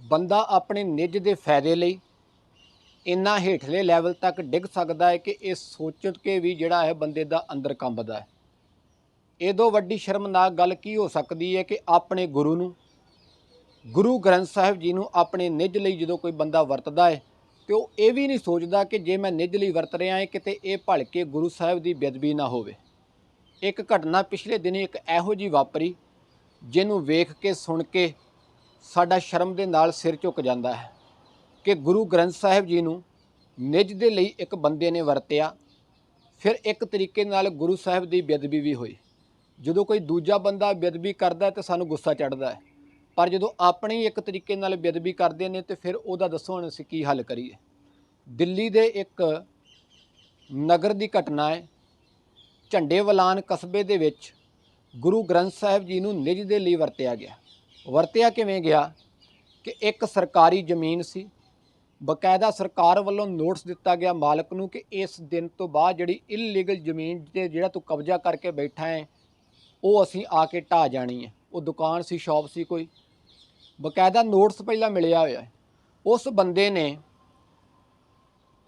ਬੰਦਾ ਆਪਣੇ ਨਿੱਜ ਦੇ ਫਾਇਦੇ ਲਈ ਇੰਨਾ ਹੇਠਲੇ ਲੈਵਲ ਤੱਕ ਡਿੱਗ ਸਕਦਾ ਹੈ ਕਿ ਇਹ ਸੋਚ ਕੇ ਵੀ ਜਿਹੜਾ ਹੈ ਬੰਦੇ ਦਾ ਅੰਦਰ ਕੰਬਦਾ ਹੈ। ਇਹਦੋਂ ਵੱਡੀ ਸ਼ਰਮਨਾਕ ਗੱਲ ਕੀ ਹੋ ਸਕਦੀ ਹੈ ਕਿ ਆਪਣੇ ਗੁਰੂ ਨੂੰ, ਗੁਰੂ ਗ੍ਰੰਥ ਸਾਹਿਬ ਜੀ ਨੂੰ ਆਪਣੇ ਨਿੱਜ ਲਈ ਜਦੋਂ ਕੋਈ ਬੰਦਾ ਵਰਤਦਾ ਹੈ ਤੇ ਉਹ ਇਹ ਵੀ ਨਹੀਂ ਸੋਚਦਾ ਕਿ ਜੇ ਮੈਂ ਨਿੱਜ ਲਈ ਵਰਤ ਰਿਹਾ ਹਾਂ, ਕਿਤੇ ਇਹ ਭਲਕੇ ਗੁਰੂ ਸਾਹਿਬ ਦੀ ਬੇਅਦਬੀ ਨਾ ਹੋਵੇ। ਇੱਕ ਘਟਨਾ ਪਿਛਲੇ ਦਿਨੀ ਇੱਕ ਇਹੋ ਜੀ ਵਾਪਰੀ, ਜਿਹਨੂੰ ਵੇਖ ਕੇ, ਸੁਣ ਕੇ ਸਾਡਾ ਸ਼ਰਮ ਦੇ ਨਾਲ ਸਿਰ ਝੁਕ ਜਾਂਦਾ ਹੈ ਕਿ ਗੁਰੂ ਗ੍ਰੰਥ ਸਾਹਿਬ ਜੀ ਨੂੰ ਨਿੱਜ ਦੇ ਲਈ ਇੱਕ ਬੰਦੇ ਨੇ ਵਰਤਿਆ, ਫਿਰ ਇੱਕ ਤਰੀਕੇ ਨਾਲ ਗੁਰੂ ਸਾਹਿਬ ਦੀ ਬੇਅਦਬੀ ਵੀ ਹੋਈ। ਜਦੋਂ ਕੋਈ ਦੂਜਾ ਬੰਦਾ ਬੇਅਦਬੀ ਕਰਦਾ ਹੈ ਤਾਂ ਸਾਨੂੰ ਗੁੱਸਾ ਚੜਦਾ ਹੈ, ਪਰ ਜਦੋਂ ਆਪਣੇ ਹੀ ਇੱਕ ਤਰੀਕੇ ਨਾਲ ਬੇਅਦਬੀ ਕਰਦੇ ਨੇ ਤੇ ਫਿਰ ਉਹਦਾ ਦੱਸੋ ਹੁਣ ਅਸੀਂ ਕੀ ਹੱਲ ਕਰੀਏ। ਦਿੱਲੀ ਦੇ ਇੱਕ ਨਗਰ ਦੀ ਘਟਨਾ ਹੈ, ਝੰਡੇ ਵਲਾਨ ਕਸਬੇ ਦੇ ਵਿੱਚ ਗੁਰੂ ਗ੍ਰੰਥ ਸਾਹਿਬ ਜੀ ਨੂੰ ਨਿੱਜ ਦੇ ਲਈ ਵਰਤਿਆ ਗਿਆ। ਵਰਤਿਆ ਕਿਵੇਂ ਗਿਆ? ਕਿ ਇੱਕ ਸਰਕਾਰੀ ਜ਼ਮੀਨ ਸੀ। ਬਕਾਇਦਾ ਸਰਕਾਰ ਵੱਲੋਂ ਨੋਟਿਸ ਦਿੱਤਾ ਗਿਆ ਮਾਲਕ ਨੂੰ ਕਿ ਇਸ ਦਿਨ ਤੋਂ ਬਾਅਦ ਜਿਹੜੀ ਇਲੀਗਲ ਜ਼ਮੀਨ ਤੇ ਜਿਹੜਾ ਤੂੰ ਕਬਜ਼ਾ ਕਰਕੇ ਬੈਠਾ ਹੈ, ਉਹ ਅਸੀਂ ਆ ਕੇ ਢਾ ਜਾਣੀ ਹੈ। ਉਹ ਦੁਕਾਨ ਸੀ, ਸ਼ਾਪ ਸੀ ਕੋਈ। ਬਕਾਇਦਾ ਨੋਟਿਸ ਪਹਿਲਾਂ ਮਿਲਿਆ ਹੋਇਆ ਉਸ ਬੰਦੇ ਨੇ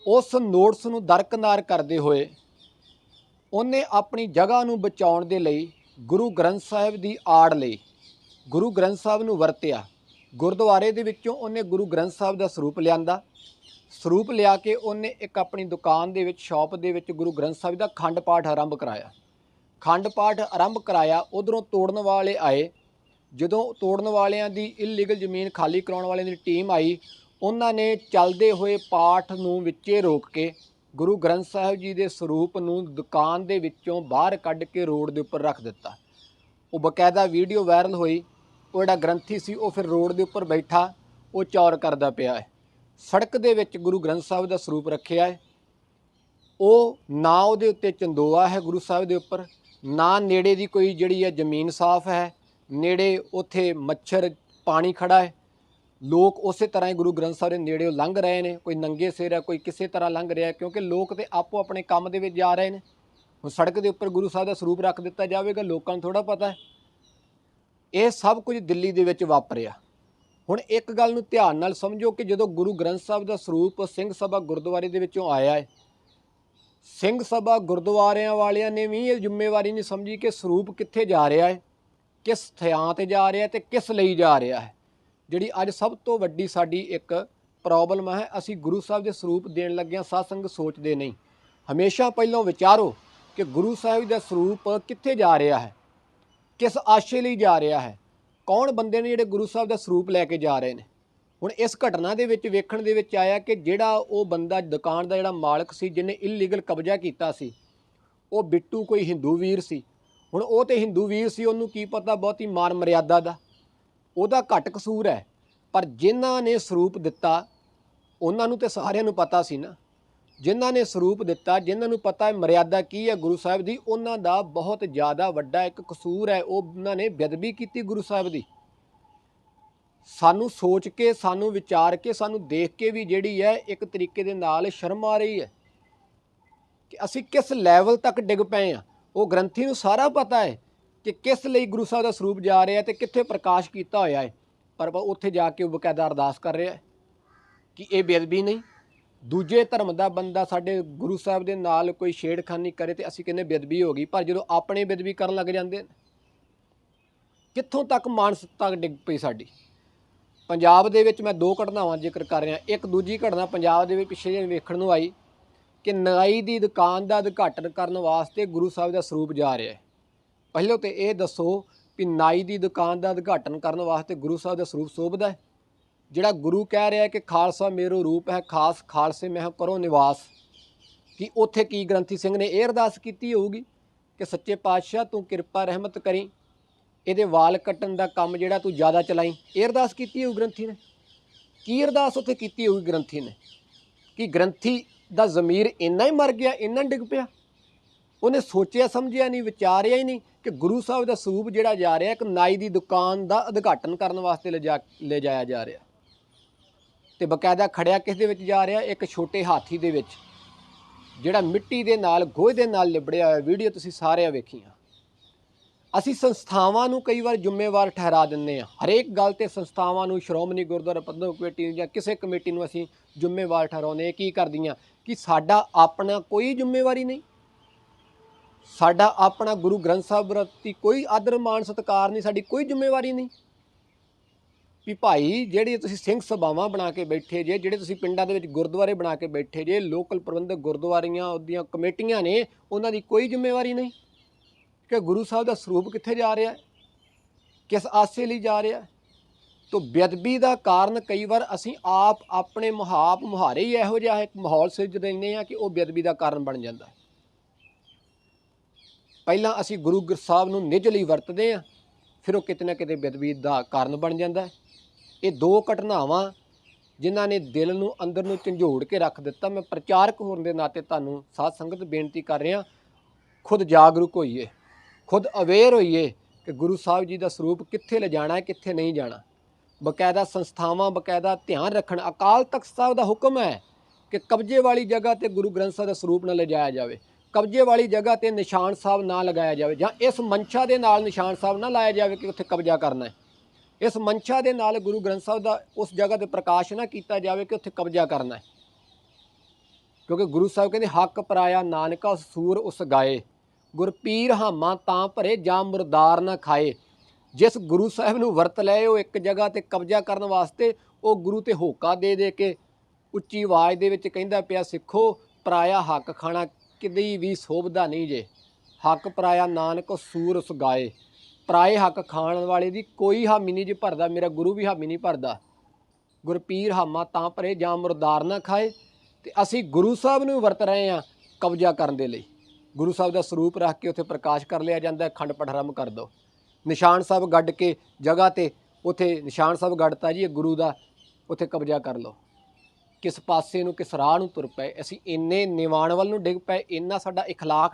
ਉਸ ਨੋਟਿਸ ਨੂੰ ਦਰਕਨਾਰ ਕਰਦੇ ਹੋਏ ਉਹਨੇ ਆਪਣੀ ਜਗ੍ਹਾ ਨੂੰ ਬਚਾਉਣ ਦੇ ਲਈ ਗੁਰੂ ਗ੍ਰੰਥ ਸਾਹਿਬ ਦੀ ਆੜ ਲਈ ਗੁਰੂ ਗ੍ਰੰਥ ਸਾਹਿਬ ਨੂੰ ਵਰਤਿਆ। ਗੁਰਦੁਆਰੇ ਦੇ ਵਿੱਚੋਂ ਉਹਨੇ ਗੁਰੂ ਗ੍ਰੰਥ ਸਾਹਿਬ ਦਾ ਸਰੂਪ ਲਿਆਂਦਾ। ਸਰੂਪ ਲਿਆ ਕੇ ਉਹਨੇ ਇੱਕ ਆਪਣੀ ਦੁਕਾਨ ਦੇ ਵਿੱਚ, ਸ਼ਾਪ ਦੇ ਵਿੱਚ ਗੁਰੂ ਗ੍ਰੰਥ ਸਾਹਿਬ ਦਾ ਖੰਡ ਪਾਠ ਆਰੰਭ ਕਰਾਇਆ। ਖੰਡ ਪਾਠ ਆਰੰਭ ਕਰਾਇਆ, ਉਧਰੋਂ ਤੋੜਨ ਵਾਲੇ ਆਏ। ਜਦੋਂ ਤੋੜਨ ਵਾਲਿਆਂ ਦੀ ਇਲੀਗਲ ਜ਼ਮੀਨ ਖਾਲੀ ਕਰਾਉਣ ਵਾਲਿਆਂ ਦੀ ਟੀਮ ਆਈ, ਉਹਨਾਂ ਨੇ ਚੱਲਦੇ ਹੋਏ ਪਾਠ ਨੂੰ ਵਿੱਚੇ ਰੋਕ ਕੇ ਗੁਰੂ ਗ੍ਰੰਥ ਸਾਹਿਬ ਜੀ ਦੇ ਸਰੂਪ ਨੂੰ ਦੁਕਾਨ ਦੇ ਵਿੱਚੋਂ ਬਾਹਰ ਕੱਢ ਕੇ ਰੋਡ ਦੇ ਉੱਪਰ ਰੱਖ ਦਿੱਤਾ। ਉਹ ਬਕਾਇਦਾ ਵੀਡੀਓ ਵਾਇਰਲ ਹੋਈ। ਉਹ ਜਿਹੜਾ ਗ੍ਰੰਥੀ ਸੀ, ਉਹ ਫਿਰ ਰੋਡ ਦੇ ਉੱਪਰ ਬੈਠਾ, ਉਹ ਚੌਰ ਕਰਦਾ ਪਿਆ ਹੈ। ਸੜਕ ਦੇ ਵਿੱਚ ਗੁਰੂ ਗ੍ਰੰਥ ਸਾਹਿਬ ਦਾ ਸਰੂਪ ਰੱਖਿਆ ਹੈ। ਉਹ ਨਾ ਉਹਦੇ ਉੱਤੇ ਚੰਦੋਆ ਹੈ ਗੁਰੂ ਸਾਹਿਬ ਦੇ ਉੱਪਰ, ਨਾ ਨੇੜੇ ਦੀ ਕੋਈ ਜਿਹੜੀ ਹੈ ਜ਼ਮੀਨ ਸਾਫ਼ ਹੈ, ਨੇੜੇ ਉੱਥੇ ਮੱਛਰ, ਪਾਣੀ ਖੜਾ ਹੈ। ਲੋਕ ਉਸੇ ਤਰ੍ਹਾਂ ਹੀ ਗੁਰੂ ਗ੍ਰੰਥ ਸਾਹਿਬ ਦੇ ਨੇੜੇੋਂ ਲੰਘ ਰਹੇ ਨੇ, ਕੋਈ ਨੰਗੇ ਸਿਰ ਹੈ, ਕੋਈ ਕਿਸੇ ਤਰ੍ਹਾਂ ਲੰਘ ਰਿਹਾ ਕਿਉਂਕਿ ਲੋਕ ਤੇ ਆਪੋ ਆਪਣੇ ਕੰਮ ਦੇ ਵਿੱਚ ਜਾ ਰਹੇ ਨੇ। ਹੁਣ ਸੜਕ ਦੇ ਉੱਪਰ ਗੁਰੂ ਸਾਹਿਬ ਦਾ ਸਰੂਪ ਰੱਖ ਦਿੱਤਾ ਜਾਵੇਗਾ, ਲੋਕਾਂ ਨੂੰ ਥੋੜਾ ਪਤਾ ਹੈ। ਇਹ ਸਭ ਕੁਝ ਦਿੱਲੀ ਦੇ ਵਿੱਚ ਵਾਪਰਿਆ। ਹੁਣ ਇੱਕ ਗੱਲ ਨੂੰ ਧਿਆਨ ਨਾਲ ਸਮਝੋ ਕਿ ਜਦੋਂ ਗੁਰੂ ਗ੍ਰੰਥ ਸਾਹਿਬ ਦਾ ਸਰੂਪ ਸਿੰਘ ਸਭਾ ਗੁਰਦੁਆਰੇ ਦੇ ਵਿੱਚੋਂ ਆਇਆ ਹੈ, ਸਿੰਘ ਸਭਾ ਗੁਰਦੁਆਰਿਆਂ ਵਾਲਿਆਂ ਨੇ ਵੀ ਇਹ ਜ਼ਿੰਮੇਵਾਰੀ ਨਹੀਂ ਸਮਝੀ ਕਿ ਸਰੂਪ ਕਿੱਥੇ ਜਾ ਰਿਹਾ ਹੈ, ਕਿਸ ਥਿਆਂ ਤੇ ਜਾ ਰਿਹਾ ਹੈ ਤੇ ਕਿਸ ਲਈ ਜਾ ਰਿਹਾ ਹੈ। ਜਿਹੜੀ ਅੱਜ ਸਭ ਤੋਂ ਵੱਡੀ ਸਾਡੀ ਇੱਕ ਪ੍ਰੋਬਲਮ ਹੈ, ਅਸੀਂ ਗੁਰੂ ਸਾਹਿਬ ਦੇ ਸਰੂਪ ਦੇਣ ਲੱਗਿਆਂ ਸਾਧ-ਸੰਗ ਸੋਚਦੇ ਨਹੀਂ। ਹਮੇਸ਼ਾ ਪਹਿਲਾਂ ਵਿਚਾਰੋ ਕਿ ਗੁਰੂ ਸਾਹਿਬ ਦਾ ਸਰੂਪ ਕਿੱਥੇ ਜਾ ਰਿਹਾ ਹੈ। ਕਿਸ ਆਸ਼ੇ ਲਈ ਜਾ ਰਿਹਾ ਹੈ? ਕੌਣ ਬੰਦੇ ਨੇ ਜਿਹੜੇ ਗੁਰੂ ਸਾਹਿਬ ਦਾ ਸਰੂਪ ਲੈ ਕੇ ਜਾ ਰਹੇ ਨੇ? ਹੁਣ ਇਸ ਘਟਨਾ ਦੇ ਵਿੱਚ ਵੇਖਣ ਦੇ ਵਿੱਚ ਆਇਆ ਕਿ ਜਿਹੜਾ ਉਹ ਬੰਦਾ ਦੁਕਾਨ ਦਾ ਜਿਹੜਾ ਮਾਲਕ ਸੀ, ਜਿਹਨੇ ਇਲੀਗਲ ਕਬਜ਼ਾ ਕੀਤਾ ਸੀ, ਉਹ ਬਿੱਟੂ ਕੋਈ ਹਿੰਦੂ ਵੀਰ ਸੀ। ਹੁਣ ਉਹ ਤੇ ਹਿੰਦੂ ਵੀਰ ਸੀ, ਉਹਨੂੰ ਕੀ ਪਤਾ ਬਹੁਤੀ ਮਾਨ ਮਰਿਆਦਾ ਦਾ। ਉਹਦਾ ਘੱਟ ਕਸੂਰ ਹੈ, ਪਰ ਜਿਨ੍ਹਾਂ ਨੇ ਸਰੂਪ ਦਿੱਤਾ, ਉਹਨਾਂ ਨੂੰ ਤੇ ਸਾਰਿਆਂ ਨੂੰ ਪਤਾ ਸੀ ਨਾ। ਜਿਨ੍ਹਾਂ ਨੇ ਸਰੂਪ ਦਿੱਤਾ, ਜਿਨ੍ਹਾਂ ਨੂੰ ਪਤਾ ਹੈ ਮਰਿਆਦਾ ਕੀ ਹੈ ਗੁਰੂ ਸਾਹਿਬ ਦੀ, ਉਹਨਾਂ ਦਾ ਬਹੁਤ ਜ਼ਿਆਦਾ ਵੱਡਾ ਇੱਕ ਕਸੂਰ ਹੈ, ਉਹ ਉਹਨਾਂ ਨੇ ਬੇਅਦਬੀ ਕੀਤੀ ਗੁਰੂ ਸਾਹਿਬ ਦੀ। ਸਾਨੂੰ ਸੋਚ ਕੇ, ਸਾਨੂੰ ਵਿਚਾਰ ਕੇ, ਸਾਨੂੰ ਦੇਖ ਕੇ ਵੀ ਜਿਹੜੀ ਹੈ, ਇੱਕ ਤਰੀਕੇ ਦੇ ਨਾਲ ਸ਼ਰਮ ਆ ਰਹੀ ਹੈ ਕਿ ਅਸੀਂ ਕਿਸ ਲੈਵਲ ਤੱਕ ਡਿੱਗ ਪਏ ਆ ਉਹ ਗ੍ਰੰਥੀ ਨੂੰ ਸਾਰਾ ਪਤਾ ਹੈ ਕਿ ਕਿਸ ਲਈ ਗੁਰੂ ਸਾਹਿਬ ਦਾ ਸਰੂਪ ਜਾ ਰਿਹਾ ਤੇ ਕਿੱਥੇ ਪ੍ਰਕਾਸ਼ ਕੀਤਾ ਹੋਇਆ ਹੈ। ਪਰ ਉੱਥੇ ਜਾ ਕੇ ਉਹ ਬਕਾਇਦਾ ਅਰਦਾਸ ਕਰ ਰਿਹਾ ਹੈ ਕਿ ਇਹ ਬੇਅਦਬੀ ਨਹੀਂ ਦੂਜੇ ਧਰਮ ਦਾ ਬੰਦਾ ਸਾਡੇ ਗੁਰੂ ਸਾਹਿਬ ਦੇ ਨਾਲ ਕੋਈ ਛੇੜਖਾਨੀ ਕਰੇ ਤੇ ਅਸੀਂ ਕਹਿੰਦੇ ਬੇਅਦਬੀ ਹੋ ਗਈ, ਪਰ ਜਦੋਂ ਆਪਣੇ ਬੇਅਦਬੀ ਕਰਨ ਲੱਗ ਜਾਂਦੇ ਨੇ, ਕਿੱਥੋਂ ਤੱਕ ਮਾਨਸਿਕਤਾ ਡਿੱਗ ਪਈ ਸਾਡੀ? ਪੰਜਾਬ ਦੇ ਵਿੱਚ ਮੈਂ ਦੋ ਘਟਨਾਵਾਂ ਜ਼ਿਕਰ ਕਰ ਰਿਹਾ, ਇੱਕ ਦੂਜੀ ਘਟਨਾ ਪੰਜਾਬ ਦੇ ਵਿੱਚ ਪਿੱਛੇ ਜਿਹੇ ਵੇਖਣ ਨੂੰ ਆਈ ਕਿ ਨਾਈ ਦੀ ਦੁਕਾਨ ਦਾ ਉਦਘਾਟਨ ਕਰਨ ਵਾਸਤੇ ਗੁਰੂ ਸਾਹਿਬ ਦਾ ਸਰੂਪ ਜਾ ਰਿਹਾ ਹੈ। ਪਹਿਲਾਂ ਤੇ ਇਹ ਦੱਸੋ ਕਿ ਨਾਈ ਦੀ ਦੁਕਾਨ ਦਾ ਉਦਘਾਟਨ ਕਰਨ ਵਾਸਤੇ ਗੁਰੂ ਸਾਹਿਬ ਦਾ ਸਰੂਪ ਸੋਭਦਾ ਹੈ? ਜਿਹੜਾ ਗੁਰੂ ਕਹਿ ਰਿਹਾ ਕਿ ਖਾਲਸਾ ਮੇਰੋ ਰੂਪ ਹੈ, ਖਾਸ ਖਾਲਸੇ ਮਹਿ ਕਰੋ ਨਿਵਾਸ। ਕਿ ਉੱਥੇ ਕੀ ਗ੍ਰੰਥੀ ਸਿੰਘ ਨੇ ਇਹ ਅਰਦਾਸ ਕੀਤੀ ਹੋਊਗੀ ਕਿ ਸੱਚੇ ਪਾਤਸ਼ਾਹ ਤੂੰ ਕਿਰਪਾ, ਰਹਿਮਤ ਕਰੀ, ਇਹਦੇ ਵਾਲ ਕੱਟਣ ਦਾ ਕੰਮ ਜਿਹੜਾ ਤੂੰ ਜ਼ਿਆਦਾ ਚਲਾਈ। ਇਹ ਅਰਦਾਸ ਕੀਤੀ ਹੋਊ ਗ੍ਰੰਥੀ ਨੇ? ਕੀ ਅਰਦਾਸ ਉੱਥੇ ਕੀਤੀ ਹੋਊਗੀ ਗ੍ਰੰਥੀ ਨੇ? ਕਿ ਗ੍ਰੰਥੀ ਦਾ ਜ਼ਮੀਰ ਇੰਨਾ ਹੀ ਮਰ ਗਿਆ, ਇੰਨਾ ਡਿੱਗ ਪਿਆ? ਉਹਨੇ ਸੋਚਿਆ, ਸਮਝਿਆ ਨਹੀਂ, ਵਿਚਾਰਿਆ ਹੀ ਨਹੀਂ ਕਿ ਗੁਰੂ ਸਾਹਿਬ ਦਾ ਸਰੂਪ ਜਿਹੜਾ ਜਾ ਰਿਹਾ, ਇੱਕ ਨਾਈ ਦੀ ਦੁਕਾਨ ਦਾ ਉਦਘਾਟਨ ਕਰਨ ਵਾਸਤੇ ਲਿਜਾ ਲੈ ਜਾਇਆ ਜਾ ਰਿਹਾ। ਤੇ ਬਕਾਇਦਾ ਖੜਿਆ ਕਿਸ ਦੇ ਵਿੱਚ ਜਾ ਰਿਹਾ? ਇੱਕ ਛੋਟੇ ਹਾਥੀ ਦੇ ਵਿੱਚ, ਜਿਹੜਾ ਮਿੱਟੀ ਦੇ ਨਾਲ, ਗੋਹੇ ਦੇ ਨਾਲ ਲਿਬੜਿਆ ਹੋਇਆ ਵੀਡੀਓ ਤੁਸੀਂ ਸਾਰਿਆਂ ਵੇਖੀਆਂ। ਅਸੀਂ ਸੰਸਥਾਵਾਂ ਨੂੰ ਕਈ ਵਾਰ ਜ਼ਿੰਮੇਵਾਰ ਠਹਿਰਾ ਦਿੰਦੇ ਆ ਹਰੇਕ ਗੱਲ ਤੇ ਸੰਸਥਾਵਾਂ ਨੂੰ, ਸ਼੍ਰੋਮਣੀ ਗੁਰਦੁਆਰਾ ਪ੍ਰਬੰਧਕ ਕਮੇਟੀ ਨੂੰ ਜਾਂ ਕਿਸੇ ਕਮੇਟੀ ਨੂੰ ਅਸੀਂ ਜ਼ਿੰਮੇਵਾਰ ਠਹਿਰਾਉਂਦੇ ਹਾਂ। ਕੀ ਕਰਦੀਆਂ? ਕਿ ਸਾਡਾ ਆਪਣਾ ਕੋਈ ਜ਼ਿੰਮੇਵਾਰੀ ਨਹੀਂ। ਸਾਡਾ ਆਪਣਾ ਗੁਰੂ ਗ੍ਰੰਥ ਸਾਹਿਬ ਪ੍ਰਤੀ ਕੋਈ ਆਦਰ ਮਾਣ ਸਤਿਕਾਰ ਨਹੀਂ, ਸਾਡੀ ਕੋਈ ਜ਼ਿੰਮੇਵਾਰੀ ਨਹੀਂ। ਵੀ ਭਾਈ ਜਿਹੜੇ ਤੁਸੀਂ ਸਿੰਘ ਸਭਾਵਾਂ ਬਣਾ ਕੇ ਬੈਠੇ ਜੇ, ਜਿਹੜੇ ਤੁਸੀਂ ਪਿੰਡਾਂ ਦੇ ਵਿੱਚ ਗੁਰਦੁਆਰੇ ਬਣਾ ਕੇ ਬੈਠੇ ਜੇ, ਲੋਕਲ ਪ੍ਰਬੰਧਕ ਗੁਰਦੁਆਰੀਆਂ, ਉਹਦੀਆਂ ਕਮੇਟੀਆਂ ਨੇ, ਉਹਨਾਂ ਦੀ ਕੋਈ ਜ਼ਿੰਮੇਵਾਰੀ ਨਹੀਂ? ਕਿ ਗੁਰੂ ਸਾਹਿਬ ਦਾ ਸਰੂਪ ਕਿੱਥੇ ਜਾ ਰਿਹਾ? ਕਿਸ ਆਸੇ ਲਈ ਜਾ ਰਿਹਾ? ਤੋ ਬੇਅਦਬੀ ਦਾ ਕਾਰਨ ਕਈ ਵਾਰ ਅਸੀਂ ਆਪ ਆਪਣੇ ਮੁਹਾਪ ਮੁਹਾਰੇ ਹੀ ਇਹੋ ਜਿਹਾ ਇੱਕ ਮਾਹੌਲ ਸਿਰਜ ਦਿੰਦੇ ਆ ਕਿ ਉਹ ਬੇਅਦਬੀ ਦਾ ਕਾਰਨ ਬਣ ਜਾਂਦਾ ਹੈ। ਪਹਿਲਾਂ ਅਸੀਂ ਗੁਰੂ ਗ੍ਰੰਥ ਸਾਹਿਬ ਨੂੰ ਨਿੱਜ ਲਈ ਵਰਤਦੇ ਆ ਫਿਰ ਉਹ ਕਿਤੇ ਨਾ ਕਿਤੇ ਬੇਅਦਬੀ ਦਾ ਕਾਰਨ ਬਣ ਜਾਂਦਾ ਹੈ। ਇਹ ਦੋ ਘਟਨਾਵਾਂ ਜਿਨ੍ਹਾਂ ਨੇ ਦਿਲ ਨੂੰ, ਅੰਦਰ ਨੂੰ ਝੰਜੋੜ ਕੇ ਰੱਖ ਦਿੱਤਾ। ਮੈਂ ਪ੍ਰਚਾਰਕ ਹੋਣ ਦੇ ਨਾਤੇ ਤੁਹਾਨੂੰ ਸਾਧ ਸੰਗਤ ਬੇਨਤੀ ਕਰ ਰਿਹਾ, ਖੁਦ ਜਾਗਰੂਕ ਹੋਈਏ, ਖੁਦ ਅਵੇਅਰ ਹੋਈਏ ਕਿ ਗੁਰੂ ਸਾਹਿਬ ਜੀ ਦਾ ਸਰੂਪ ਕਿੱਥੇ ਲਿਜਾਣਾ ਹੈ, ਕਿੱਥੇ ਨਹੀਂ ਜਾਣਾ। ਬਕਾਇਦਾ ਸੰਸਥਾਵਾਂ, ਬਕਾਇਦਾ ਧਿਆਨ ਰੱਖਣ, ਅਕਾਲ ਤਖਤ ਸਾਹਿਬ ਦਾ ਹੁਕਮ ਹੈ ਕਿ ਕਬਜ਼ੇ ਵਾਲੀ ਜਗ੍ਹਾ ਤੇ ਗੁਰੂ ਗ੍ਰੰਥ ਸਾਹਿਬ ਦਾ ਸਰੂਪ ਨਾ ਲਿਜਾਇਆ ਜਾਵੇ, ਕਬਜ਼ੇ ਵਾਲੀ ਜਗ੍ਹਾ ਤੇ ਨਿਸ਼ਾਨ ਸਾਹਿਬ ਨਾ ਲਗਾਇਆ ਜਾਵੇ ਜਾਂ ਇਸ ਮੰਸ਼ਾ ਦੇ ਨਾਲ ਨਿਸ਼ਾਨ ਸਾਹਿਬ ਨਾ ਲਾਇਆ ਜਾਵੇ ਕਿ ਉੱਥੇ ਕਬਜ਼ਾ ਕਰਨਾ ਹੈ। ਇਸ ਮਨਸ਼ਾ ਦੇ ਨਾਲ ਗੁਰੂ ਗ੍ਰੰਥ ਸਾਹਿਬ ਦਾ ਉਸ ਜਗ੍ਹਾ ਤੇ ਪ੍ਰਕਾਸ਼ ਨਾ ਕੀਤਾ ਜਾਵੇ ਕਿ ਉੱਥੇ ਕਬਜ਼ਾ ਕਰਨਾ ਹੈ। ਕਿਉਂਕਿ ਗੁਰੂ ਸਾਹਿਬ ਕਹਿੰਦੇ, ਹੱਕ ਪਰਾਇਆ ਨਾਨਕਾ ਸੂਰ ਉਸ ਗਾਏ। ਗੁਰਪੀਰ ਹਾਮਾ ਤਾਂ ਭਰੇ ਜਾਂ ਮੁਰਦਾਰ ਨਾ ਖਾਏ। ਜਿਸ ਗੁਰੂ ਸਾਹਿਬ ਨੂੰ ਵਰਤ ਲਏ, ਉਹ ਇੱਕ ਜਗ੍ਹਾ ਤੇ ਕਬਜ਼ਾ ਕਰਨ ਵਾਸਤੇ ਉਹ ਗੁਰੂ ਤੇ ਹੋਕਾ ਦੇ ਦੇ ਕੇ ਉੱਚੀ ਆਵਾਜ਼ ਦੇ ਵਿੱਚ ਕਹਿੰਦਾ ਪਿਆ, ਸਿੱਖੋ, ਪਰਾਇਆ ਹੱਕ ਖਾਣਾ, ਕਿਤੇ ਵੀ ਸੋਭਦਾ ਨਹੀਂ ਜੇ। ਹੱਕ ਪਰਾਇਆ ਨਾਨਕ ਸੂਰ ਉਸ ਗਾਏ। ਪਰਾਏ ਹੱਕ ਖਾਣ ਵਾਲੇ ਦੀ ਕੋਈ ਹਾਮੀ ਨਹੀਂ ਜੇ ਭਰਦਾ ਮੇਰਾ ਗੁਰੂ ਵੀ ਹਾਮੀ ਨਹੀਂ ਭਰਦਾ ਗੁਰਪੀਰ ਹਾਮਾ ਤਾਂ ਭਰੇ ਜਾਂ ਮੁਰਦਾਰ ਨਾ ਖਾਏ ਤੇ ਅਸੀਂ ਗੁਰੂ ਸਾਹਿਬ ਨੂੰ ਵਰਤ ਰਹੇ ਹਾਂ ਕਬਜ਼ਾ ਕਰਨ ਦੇ ਲਈ ਗੁਰੂ ਸਾਹਿਬ ਦਾ ਸਰੂਪ ਰੱਖ ਕੇ ਉੱਥੇ ਪ੍ਰਕਾਸ਼ ਕਰ ਲਿਆ ਜਾਂਦਾ ਹੈ, ਖੰਡ ਪਠਰਮ ਕਰ ਦੋ ਨਿਸ਼ਾਨ ਸਾਹਿਬ ਗੱਡ ਕੇ ਜਗ੍ਹਾ ਤੇ ਉੱਥੇ ਨਿਸ਼ਾਨ ਸਾਹਿਬ ਗੱਡਤਾ ਜੀ ਇਹ ਗੁਰੂ ਦਾ ਉੱਥੇ ਕਬਜ਼ਾ ਕਰ ਲਓ ਕਿਸ ਪਾਸੇ ਨੂੰ ਕਿਸ ਰਾਹ ਨੂੰ ਤੁਰ ਪਏ ਅਸੀਂ ਇੰਨੇ ਨਿਵਾਣ ਵੱਲ ਨੂੰ ਡਿੱਗ ਪਏ ਇੰਨਾ ਸਾਡਾ اخلاق